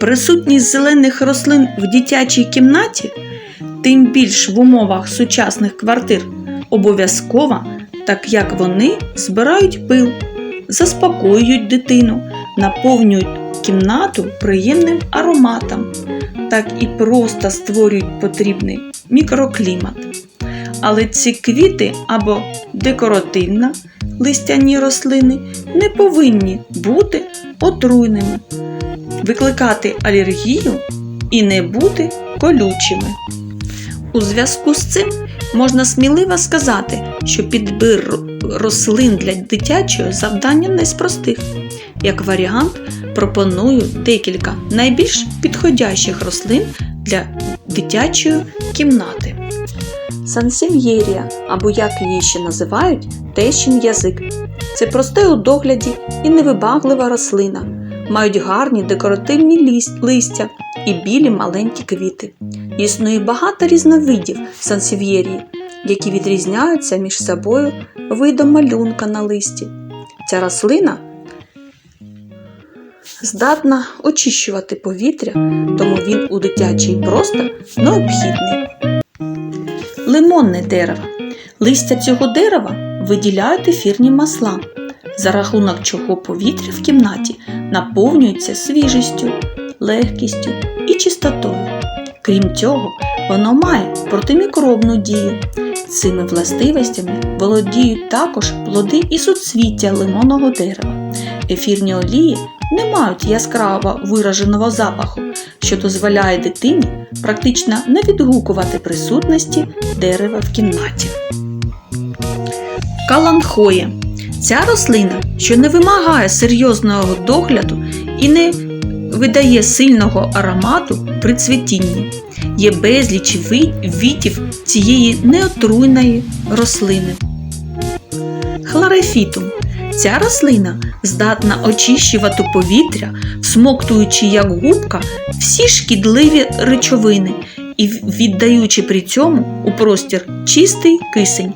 Присутність зелених рослин в дитячій кімнаті, тим більш в умовах сучасних квартир, обов'язкова, так як вони збирають пил, заспокоюють дитину, наповнюють кімнату приємним ароматом, так і просто створюють потрібний мікроклімат. Але ці квіти або декоративна листяні рослини не повинні бути отруйними, викликати алергію і не бути колючими. У зв'язку з цим можна сміливо сказати, що підбір рослин для дитячого завдання не з простих. Як варіант, пропоную декілька найбільш підходящих рослин для дитячої кімнати. Сансев'єрія, або як її ще називають, тещин язик. Це просте у догляді і невибаглива рослина. Мають гарні декоративні листя і білі маленькі квіти. Існує багато різновидів сансев'єрії, які відрізняються між собою видом малюнка на листі. Ця рослина здатна очищувати повітря, тому він у дитячий простор необхідний. Лимонне дерево. Листя цього дерева виділяють ефірні масла, за рахунок чого повітря в кімнаті наповнюється свіжістю, легкістю і чистотою. Крім цього, воно має протимікробну дію. Цими властивостями володіють також плоди і суцвіття лимонного дерева. Ефірні олії не мають яскраво вираженого запаху, що дозволяє дитині практично не відгукувати присутності дерева в кімнаті. Каланхоє. Ця рослина, що не вимагає серйозного догляду і не видає сильного аромату при цвітінні. Є безліч видів цієї неотруйної рослини. Хлорефітум. Ця рослина здатна очищувати повітря, всмоктуючи як губка всі шкідливі речовини і віддаючи при цьому у простір чистий кисень.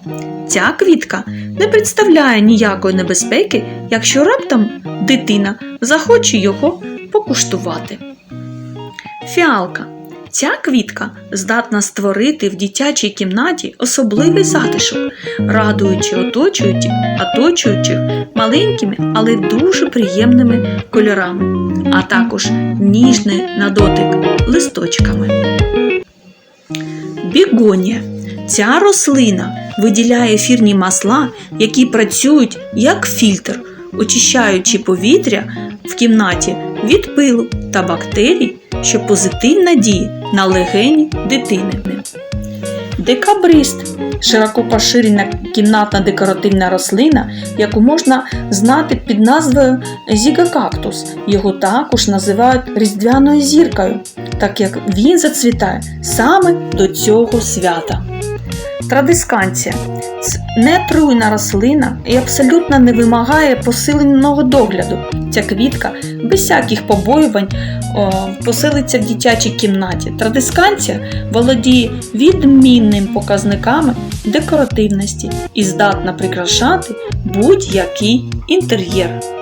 Ця квітка не представляє ніякої небезпеки, якщо раптом дитина захоче його покуштувати. Фіалка. Ця квітка здатна створити в дитячій кімнаті особливий затишок, радуючи оточуючих, оточуючих маленькими, але дуже приємними кольорами, а також ніжний на дотик листочками. Бігонія. Ця рослина виділяє ефірні масла, які працюють як фільтр, очищаючи повітря в кімнаті від пилу та бактерій, що позитивно діє на легені дитини. Декабрист широко поширена кімнатна декоративна рослина, яку можна знати під назвою зігакактус. Його також називають різдвяною зіркою, так як він зацвітає саме до цього свята. Традисканція це нетруйна рослина і абсолютно не вимагає посиленого догляду. Ця квітка без всяких побоювань о, поселиться в дитячій кімнаті. Традисканція володіє відмінними показниками декоративності і здатна прикрашати будь-який інтер'єр.